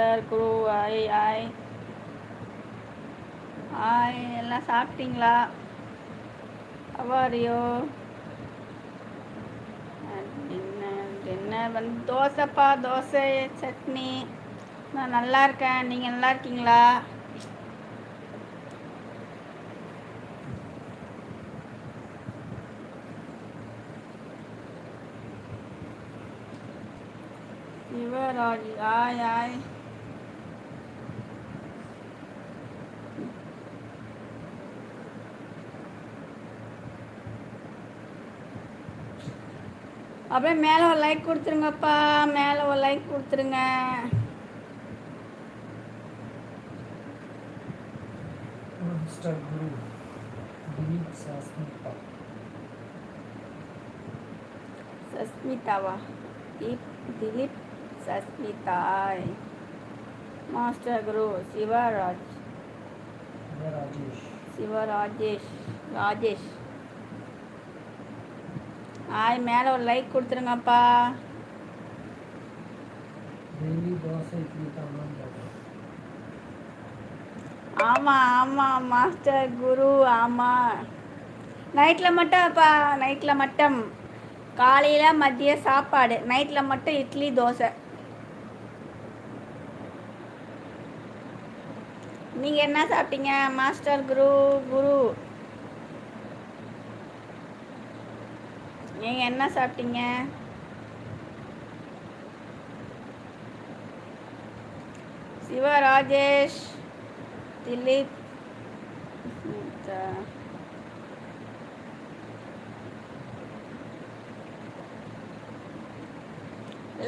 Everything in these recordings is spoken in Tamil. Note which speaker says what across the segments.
Speaker 1: சிஸ்டர் குரு ஆய் ஆய் ஆய் எல்லாம் சாப்பிட்டீங்களா? அவாரியோ டின்னர் டின்னர் வந்து தோசைப்பா தோசை சட்னி. நான் நல்லா இருக்கேன். நீங்கள் நல்லா இருக்கீங்களா? யுவராஜ் ஆய் ஆய் அப்படியே மேலே ஒரு லைக் கொடுத்துருங்கப்பா. மேலே ஒரு லைக் கொடுத்துருங்க. சஸ்மிதாவா? தீப் திலீப் சஸ்மிதாய். மாஸ்டர் குரு சிவராஜ். சிவராஜேஷ் ராஜேஷ் ஆய் மேலே ஒரு லைக் கொடுத்துருங்கப்பா. ஆமாம் ஆமாம் மாஸ்டர் குரு ஆமாம் நைட்டில் மட்டும்ப்பா நைட்டில் மட்டும். காலையில் மதிய சாப்பாடு நைட்டில் மட்டும் இட்லி தோசை. நீங்கள் என்ன சாப்பிட்டீங்க மாஸ்டர் குரு குரு? நீங்கள் என்ன சாப்பிட்டீங்க? சிவராஜேஷ் திலீப்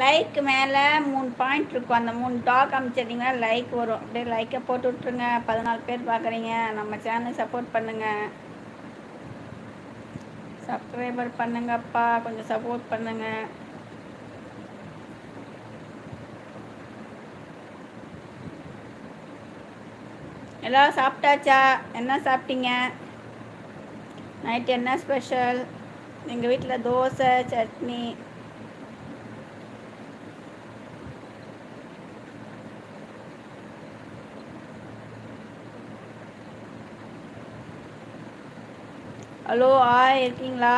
Speaker 1: லைக் மேலே மூணு பாயிண்ட் இருக்கும். அந்த மூணு டாக் அமைச்சிருந்தீங்கன்னா லைக் வரும். அப்படியே லைக்கை போட்டு விட்ருங்க பதினாலு பேர் பார்க்குறீங்க நம்ம சேனல் சப்போர்ட் பண்ணுங்கள் சப்ஸ்கிரைபர் பண்ணுங்கப்பா. கொஞ்சம் சப்போர்ட் பண்ணுங்க. எல்லாம் சாப்பிட்டாச்சா? என்ன சாப்பிட்டீங்க? நைட் என்ன ஸ்பெஷல் எங்கள் வீட்டில் தோசை சட்னி. ஹலோ ஆ இருக்கீங்களா?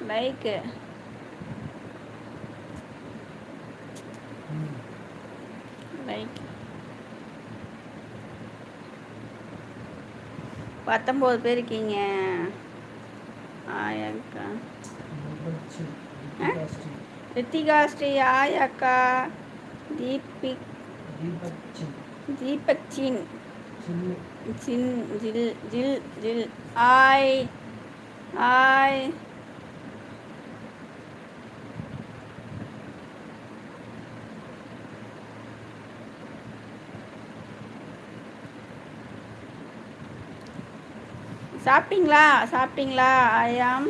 Speaker 1: Like
Speaker 2: Hmm.
Speaker 1: லைக் பத்தொம்போது பேர் இருக்கீங்க. ஆய் அக்கா ரித்திகா ஸ்ரீ ஆய் அக்கா தீபிக் தீபக்
Speaker 2: சின்
Speaker 1: சின் ஜில் ஜில் ஜில் ஆய் ஆய். சாப்பிட்டீங்களா? சாப்பிட்டீங்களா? I am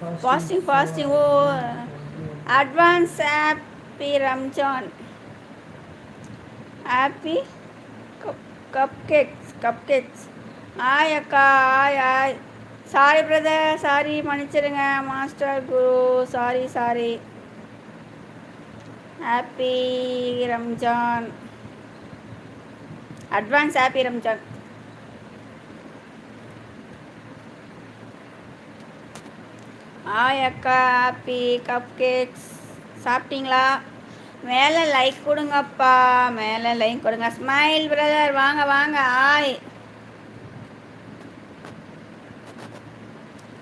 Speaker 2: fasting fasting oh
Speaker 1: advance happy Ramzan happy cup cakes cup cakes hi அக்கா hi hi sorry brother sorry மன்னிச்சிடுங்க. Master Guru sorry sorry happy Ramzan advance happy Ramzan hi அக்கா. ஹாப்பி கப் கேக்ஸ் சாப்பிட்டீங்களா? மேலே லைக் கொடுங்கப்பா. மேலே லைக் கொடுங்க. ஸ்மைல் பிரதர் வாங்க வாங்க. ஆய்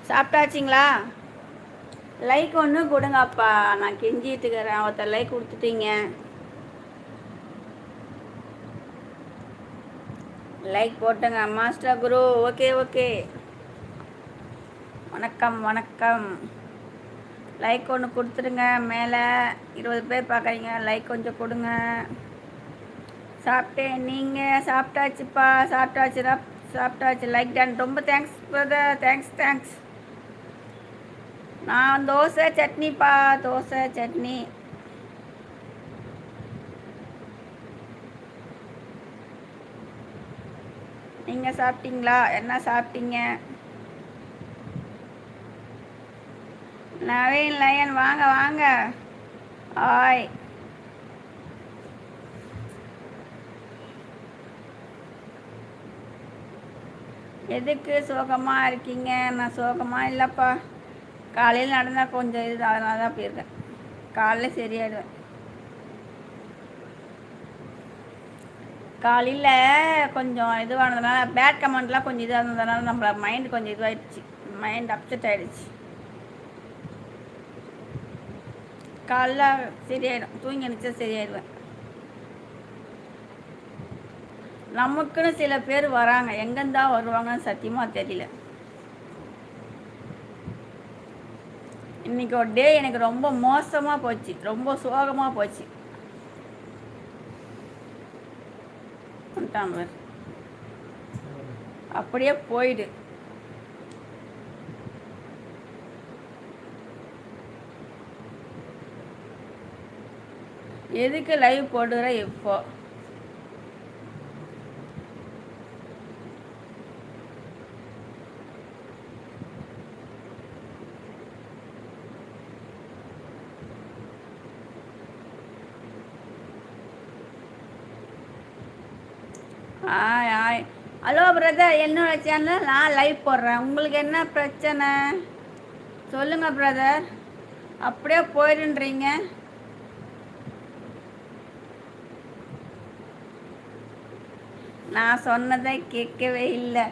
Speaker 1: சாப்பிட்டாச்சிங்களா? லைக் ஒன்று கொடுங்கப்பா. நான் கெஞ்சிட்டு இருக்கிறேன் ஒருத்தர் லைக் கொடுத்துட்டீங்க. லைக் போட்டுங்க மாஸ்டர் குரு ஓகே ஓகே வணக்கம் வணக்கம். லைக் ஒன்று கொடுத்துருங்க மேலே இருபது பேர் பார்க்குறீங்க லைக் கொஞ்சம் கொடுங்க. சாப்பிட்டேன். நீங்கள் சாப்பிட்டாச்சுப்பா. சாப்பிட்டாச்சுடா. சாப்பிட்டாச்சு. லைக் டன் ரொம்ப தேங்க்ஸ் பிரதர் தேங்க்ஸ் தேங்க்ஸ் நான் தோசை சட்னிப்பா. தோசை சட்னி. நீங்கள் சாப்பிட்டீங்களா? என்ன சாப்பிட்டீங்க? நவீன் லயன் வாங்க வாங்க. ஆய் எதுக்கு சோகமாக இருக்கீங்க? நான் சோகமாக இல்லைப்பா. காலையில் நடந்தால் கொஞ்சம் இது அதனால தான் போயிருக்கேன் காலையில் சரியாயிடுவேன். காலையில் கொஞ்சம் இதுவானதுனால பேட் கமெண்ட்லாம் கொஞ்சம் இதாக இருந்ததுனால நம்மளோட மைண்ட் கொஞ்சம் இதுவாகிடுச்சு மைண்ட் அப்செட் ஆகிடுச்சு காலைல சரியாயிடும். தூங்கி நினச்சா சரியாயிடுவேன். நமக்குன்னு சில பேர் வராங்க. எங்கேருந்தா வருவாங்கன்னு சத்தியமாக தெரியல. இன்னைக்கு ஒரு டே எனக்கு ரொம்ப மோசமாக போச்சு. ரொம்ப சோகமாக போச்சு. அப்படியே போயிடு. எதுக்கு லைவ் போடுற இப்போ? Hi hi. ஹலோ பிரதர் என்னோட சேனல் நான் லைவ் போடுறேன். உங்களுக்கு என்ன பிரச்சனை? சொல்லுங்கள் பிரதர் அப்படியே போயிடுன்றீங்க. நான் சொன்னதை கேட்கவே இல்லை.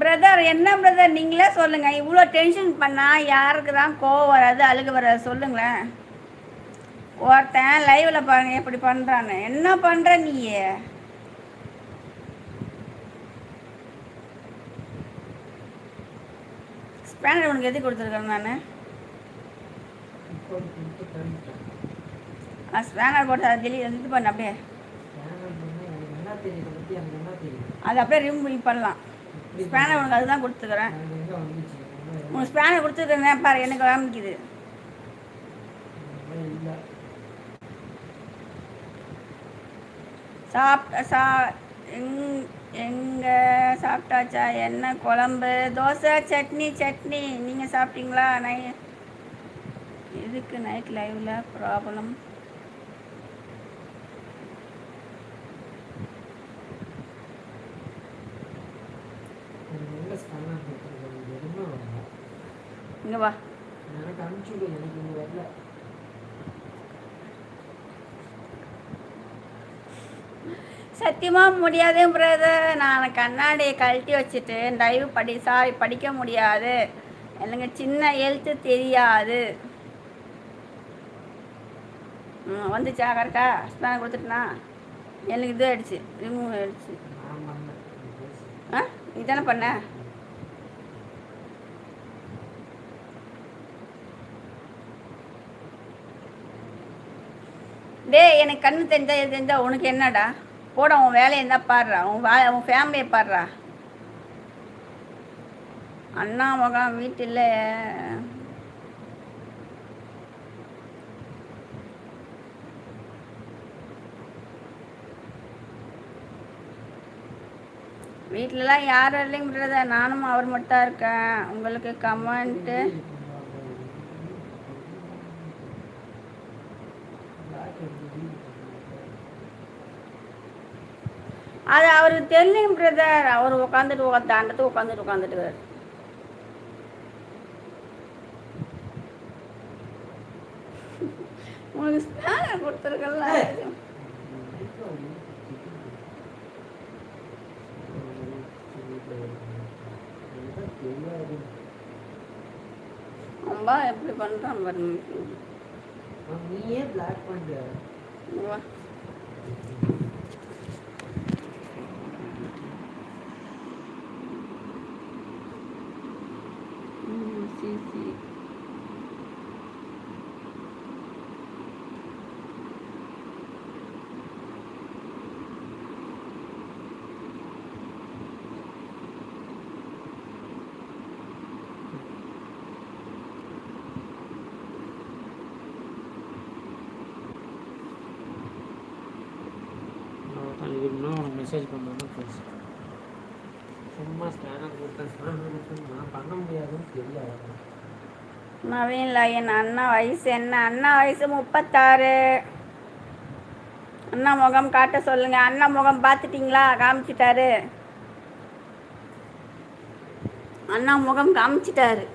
Speaker 1: பிரதர் என்ன பிரதர் நீங்களே சொல்லுங்கள் இவ்வளோ டென்ஷன் பண்ணால் யாருக்கு தான் கோவம் வராது அழுக வராது சொல்லுங்களேன். ஒருத்தன் லைவில் பாருங்க எப்படி பண்ணுறான்னு என்ன பண்ணுற நீ ஸ்பேனர் உனக்கு எது கொடுத்துருக்கேன் நான்? ஸ்பேனர் போட்டு அதை டெலி இது பண்ண அப்படியே
Speaker 2: சேனல் பண்ணி எனக்கு என்ன தெரியுது பற்றி எனக்கு என்ன தெரியும்
Speaker 1: அதை அப்படியே ரிமூவ் பண்ணலாம். ஸ்பேனர் உனக்கு அதுதான் கொடுத்துக்கிறேன். உனக்கு ஸ்பேனர் கொடுத்துருக்கேன் பாரு எனக்கு காமிக்குது. சாப்பிட்ட சா எங் எங்கே சாப்பிட்டாச்சா? என்ன குழம்பு? தோசை சட்னி சட்னி. நீங்கள் சாப்பிட்டீங்களா? நை எதுக்கு நைட் லைவில் ப்ராப்ளம்
Speaker 2: எனக்கு எங்கே ஸ்கேனர் கொடுத்துருக்காங்க எதுவுமே வரல
Speaker 1: இங்கே வா.
Speaker 2: எனக்கு அனுப்பிச்சு விடு எனக்கு இங்கே வரல.
Speaker 1: சத்தியமாக முடியாதே பிரதர் நான் கண்ணாடியை கழட்டி வச்சுட்டு டைவ் படி சாரி படிக்க முடியாது. எனக்கு சின்ன எழுத்து தெரியாது. ம் வந்துச்சா கரெக்டா ஸ்பேனர் கொடுத்துட்டுனா. எனக்கு இது ஆயிடுச்சு. ரிமூவ் ஆயிடுச்சு. ஆ நீ தானே பண்ண? டே எனக்கு கண்ணு தெரிஞ்சா இது தெரிஞ்சா உனக்கு என்னடா? போட உன் வேலையை இருந்தால் பாடுறா. உன் வே உன் ஃபேமிலியை பாடுறா. அண்ணா மகன் வீட்டில். வீட்டிலலாம் யாரும் இல்லைங்க நானும் அவர் மட்டும் தான் இருக்கேன். உங்களுக்கு கமெண்ட்டு தெரியும் பிரதர் அவர் உட்காந்துட்டு உட்காந்து அந்த உட்காந்துட்டு உட்காந்துட்டு உனக்கு ஸ்பேனர் கொடுத்துருக்கல அம்பா எப்படி பண்ணுறான் பாருங்க.
Speaker 2: நீயே பிளாக் பண்ற
Speaker 1: வா. ம், சரி சரி
Speaker 2: இதுக்கு முன்னாடி உனக்கு மெசேஜ் பண்ணாலும் பேசு சும்மா ஸ்கேனர் கொடுத்தேன் ஸ்கேனர் கொடுத்தேன் நான் பண்ண முடியாதுன்னு தெரியாது
Speaker 1: நவீன் என் அண்ணா வயசு என்ன? அண்ணா வயசு முப்பத்தாறு. அண்ணா முகம் காட்ட சொல்லுங்க. அண்ணா முகம் பார்த்துட்டிங்களா? காமிச்சிட்டாரு. அண்ணா முகம் காமிச்சிட்டாரு.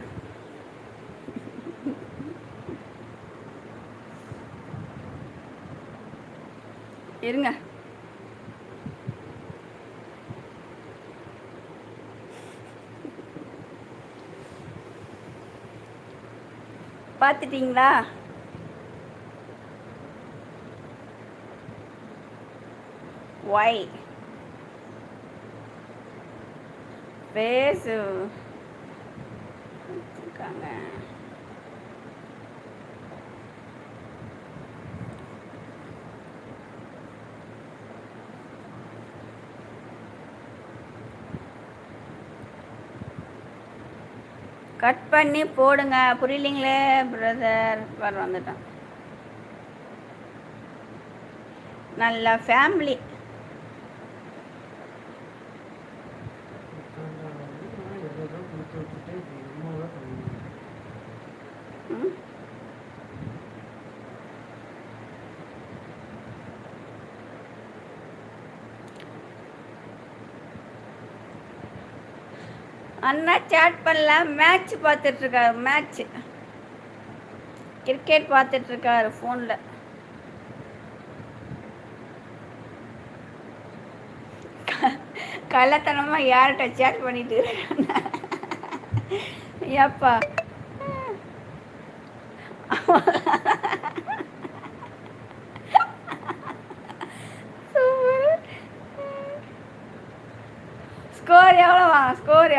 Speaker 1: இருங்க. பார்த்துட்டீங்களா? ஒய் பேசு வச்சிருக்காங்க கட் பண்ணி போடுங்க. புரியலிங்களே பிரதர் வர வந்துட்டான் நல்ல ஃபேமிலி
Speaker 2: எதோ கொடுத்து வச்சுட்டு நம்ம தான் பண்ணணும்
Speaker 1: ம் அண்ணா சேட் பண்ணல மேட்ச் பார்த்துட்டு இருக்காரு மேட்ச் கிரிக்கெட் பார்த்துட்டு இருக்காரு ஃபோனில் கள்ளத்தனமாக யார்கிட்ட சேட் பண்ணிட்டு இருக்காங்க ஏப்பா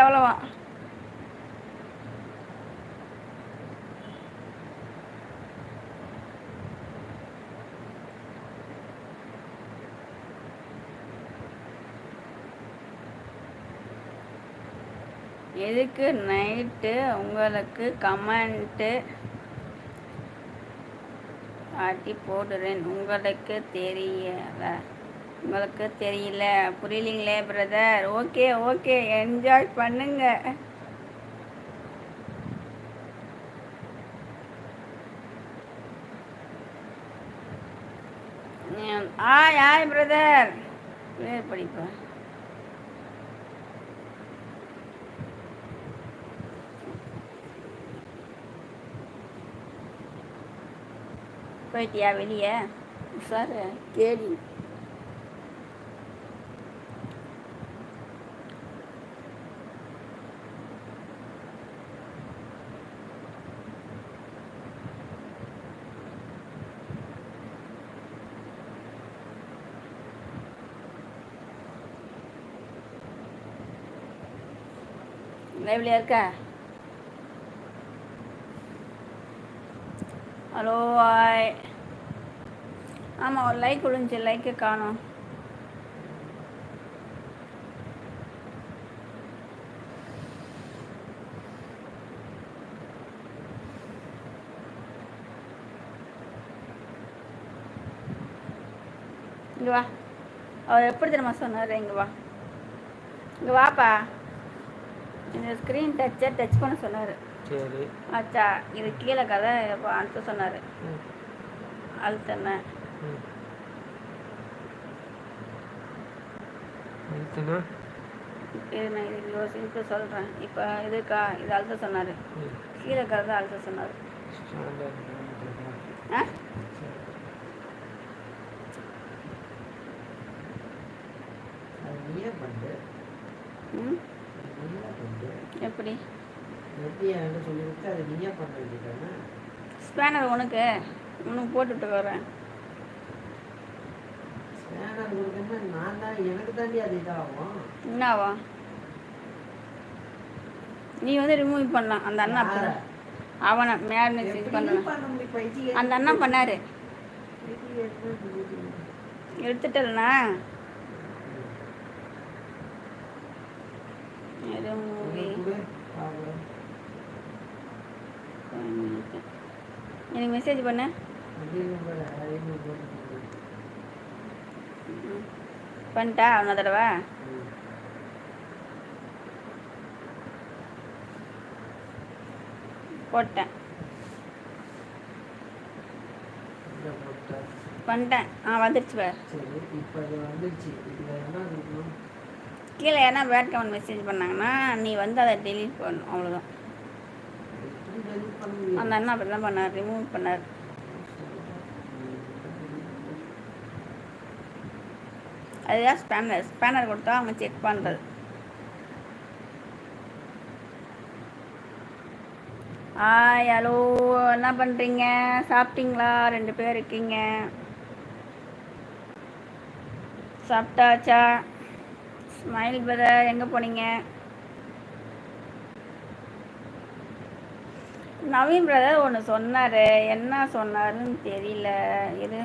Speaker 1: எவ்வளோவா எதுக்கு நைட்டு உங்களுக்கு கமெண்ட்டு ஆட்டி போடுறேன். உங்களுக்கு தெரியல. உங்களுக்கு தெரியல புரியலீங்களே பிரதர் ஓகே ஓகே என்ஜாய் பண்ணுங்க. ஆ ஆய் ஆய் பிரதர் வேறு படிப்பேன் போயிட்டியா வெளியே? சார் கேடி லைவ்லையா இருக்க? ஹலோ ஆய் ஆமாம் ஒரு லைக் விழுந்துச்சு லைக்கை காணும். இங்க வா. அவர் எப்படி தெரியுமா சொன்னார்? இங்க வா. இங்க வாப்பா. இந்த ஸ்க்ரீன் டச்சை டச் பண்ண சொன்னார்.
Speaker 2: சரி.
Speaker 1: ஆச்சா இது கீழே கதை இப்போ அனுப்ப சொன்னார். அழுத்தண்ணேன்
Speaker 2: அழுத்தினா.
Speaker 1: இது நான் இது யோசிச்சு சொல்கிறேன் இப்போ இதுக்கா இது அழுத்த சொன்னார். கீழே கதை அழுத்த சொன்னார். ஆ?
Speaker 2: சரி. அது நீயே பண்ணு.
Speaker 1: ம்? எப்படி? ஸ்பேனர் உனக்கு. உனக்கு போட்டுட்டு வரேன். என்னவா? நீ வந்து ரிமூவ் பண்ணலாம் அந்த அண்ணா. அவனை மேட்னஸ் இது பண்ணலாம் அந்த அண்ணா பண்ணாரு.
Speaker 2: எப்படி
Speaker 1: எனக்கு மெசேஜ் பண்ண. பண்ணிட்டா அவன தடவை? போட்டேன். பண்ணிட்டேன். ஆ வந்துருச்சு பார்.
Speaker 2: சரி இப்போ வந்துருச்சு. இதில் என்ன
Speaker 1: கீழே ஏன்னா பேட் கமெண்ட் மெசேஜ் பண்ணாங்கன்னா நீ வந்து அதை டெலீட் பண்ணும் அவ்வளோதான் அந்த அண்ணா அப்படி தான் பண்ணார் ரிமூவ் பண்ணார். அதுதான் ஸ்பேனர் ஸ்பேனர் கொடுத்தா அவங்க செக் பண்ணுறது ஹாய் ஹலோ என்ன பண்ணுறீங்க சாப்பிட்டீங்களா? ரெண்டு பேர் இருக்கீங்க. சாப்பிட்டாச்சா? ஸ்மைல் பிரதர் எங்கே போனீங்க? நவீன் பிரதர் ஒன்று சொன்னார். என்ன சொன்னாருன்னு தெரியல. இது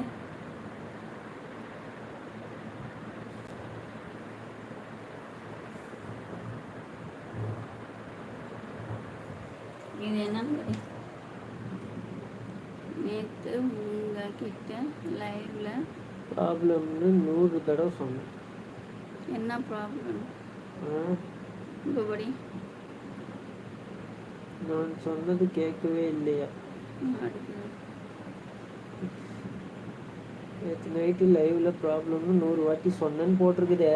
Speaker 1: இது என்னன்னு நேற்று உங்ககிட்ட லைவ்ல
Speaker 2: ப்ராப்ளம்னு நூறு தடவை சொன்னேன்.
Speaker 1: என்ன ப்ராப்ளம்
Speaker 2: ஆ,
Speaker 1: இப்போ படி?
Speaker 2: நான் சொன்னது கேட்கவே இல்லையா? நேற்று நைட்டு லைவ்ல ப்ராப்ளம்னு நூறு வாட்டி சொன்னேன்னு போட்டிருக்குதே.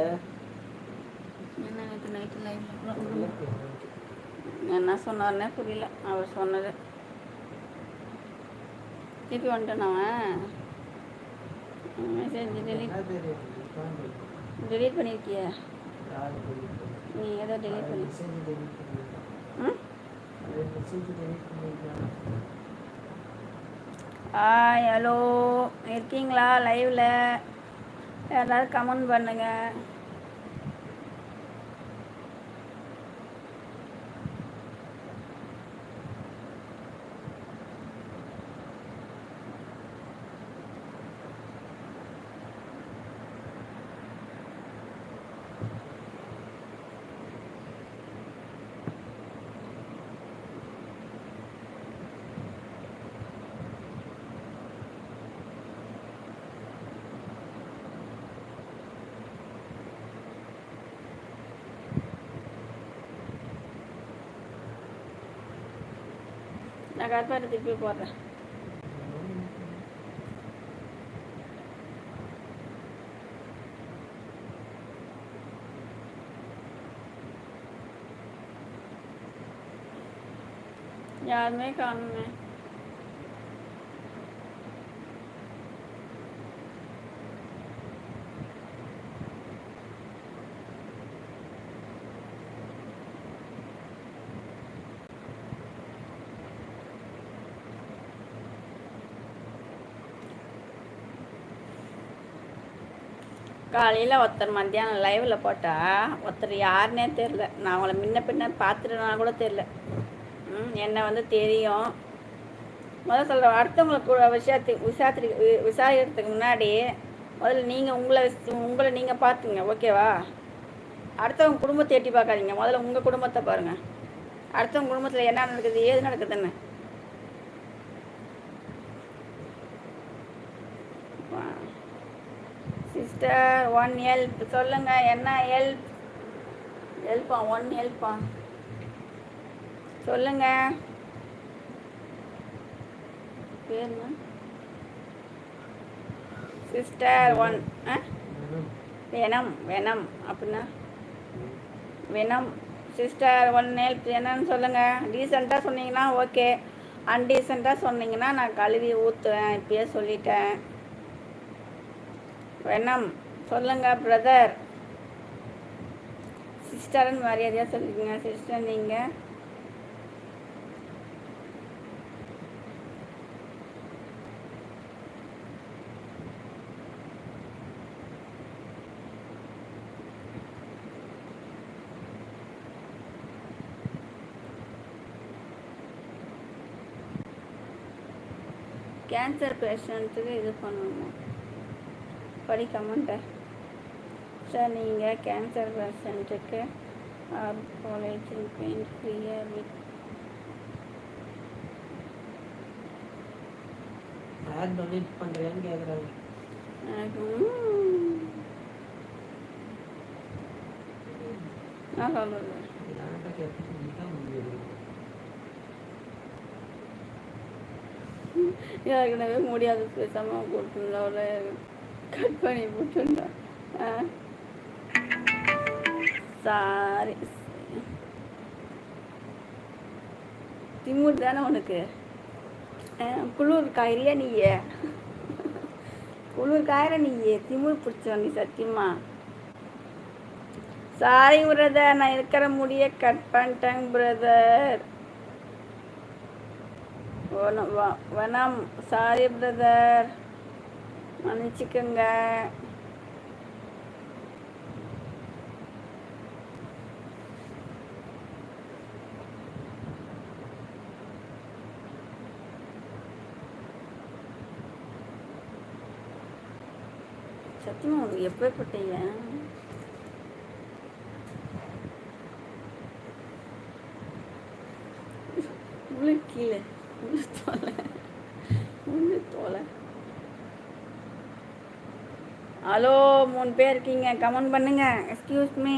Speaker 1: என்ன நேற்று நைட்டு லைவ்ல ப்ராப்ளம் என்ன சொன்னார்னே புரியல. அவர் சொன்னது. திருப்பி வந்துட்டான் அவன்? மெசேஜ் டெலிட் டெலீட் பண்ணியிருக்கியா நீ ஏதோ டெலீட் பண்ணி. ஹாய் ஹலோ இருக்கீங்களா? லைவில் யாராவது கமெண்ட் பண்ணுங்கள் பண்ணுங்க நான் கருப்பாட்டு திருப்பி போடுறேன் யாருமே காணுமே காலையில் ஒருத்தர் மத்தியானம் லைவில் போட்டால் ஒருத்தர் யாருன்னே தெரில நான் அவங்கள முன்ன பின்ன பார்த்துட்டுனா கூட தெரில என்னை வந்து தெரியும். முதல்ல சொல்கிற அடுத்தவங்களுக்கு கூட விஷயத்து விசாரி விசாரிக்கிறதுக்கு முன்னாடி முதல்ல நீங்கள் உங்களை உங்களை நீங்கள் பார்த்துங்க ஓகேவா அடுத்தவங்க குடும்பத்தை எட்டி பார்க்காதீங்க. முதல்ல உங்கள் குடும்பத்தை பாருங்கள் அடுத்தவங்க குடும்பத்தில் என்ன நடக்குது ஏது நடக்குதுன்னு. சிஸ்டர் ஒன் ஹெல்ப் சொல்லுங்க என்ன ஹெல்ப் ஹெல்ப்பா ஒன் ஹெல்ப்பா சொல்லுங்க. பேர் சிஸ்டர் ஒன் ஆ? வெனம் அப்படின்னா? வெனம் சிஸ்டர் ஒன் ஹெல்ப் என்னன்னு சொல்லுங்கள் டீசெண்டாக சொன்னீங்கன்னா ஓகே அன்டீசெண்டாக சொன்னீங்கன்னா நான் கழுவி ஊற்றுவேன் இப்பயே சொல்லிட்டேன். வேணம். சொல்லுங்க பிரதர் சிஸ்டர்னு மரியாதையாக சொல்லிக்கங்க சிஸ்டர் நீங்கள் கேன்சர் பேஷண்ட்டுக்கு இது பண்ணணும் படி கமெண்ட்டை சார் நீங்கள் கேன்சர் பேஷண்ட்டுக்கு ஆர் காலேஜ் பெயின் ஃப்ரீயாக வித்
Speaker 2: யார் டொனேட்
Speaker 1: எனக்கு ம். நான்
Speaker 2: முடியாது
Speaker 1: ஏற்கனவே முடியாது பேசாமல் போட்டுருந்தவள கட் பண்ணி போட்டுருந்தா சாரி. திமுர் தானே உனக்கு? குளிர் காயிறியா நீயே? குளிர் காயிற நீயே. திமுர் பிடிச்சோம் நீ சத்தியமா? சாரி பிரதர் நான் இருக்கிற முடிய கட் பண்ணிட்டேங்க பிரதர் வனம். சாரி பிரதர் மன்னிச்சுக்கோங்க. சத்தியமா உனக்கு எப்பேற்பட்டீங்க உள்ள கீழே. ஹலோ மூணு பேர் இருக்கீங்க கமெண்ட் பண்ணுங்கள் எக்ஸ்கியூஸ் மீ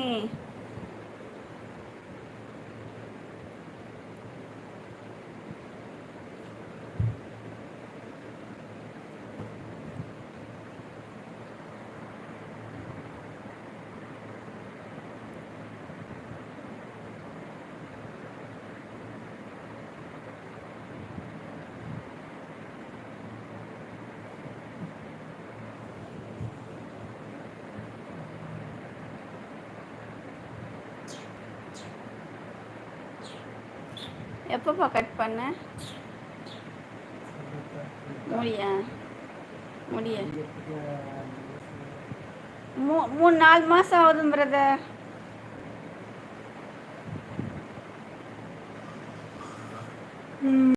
Speaker 1: எப்பப்பா கட் பண்ண? முடியா? முடிய மூ மூணு நாலு மாதம் ஆகுதும் பிரதர்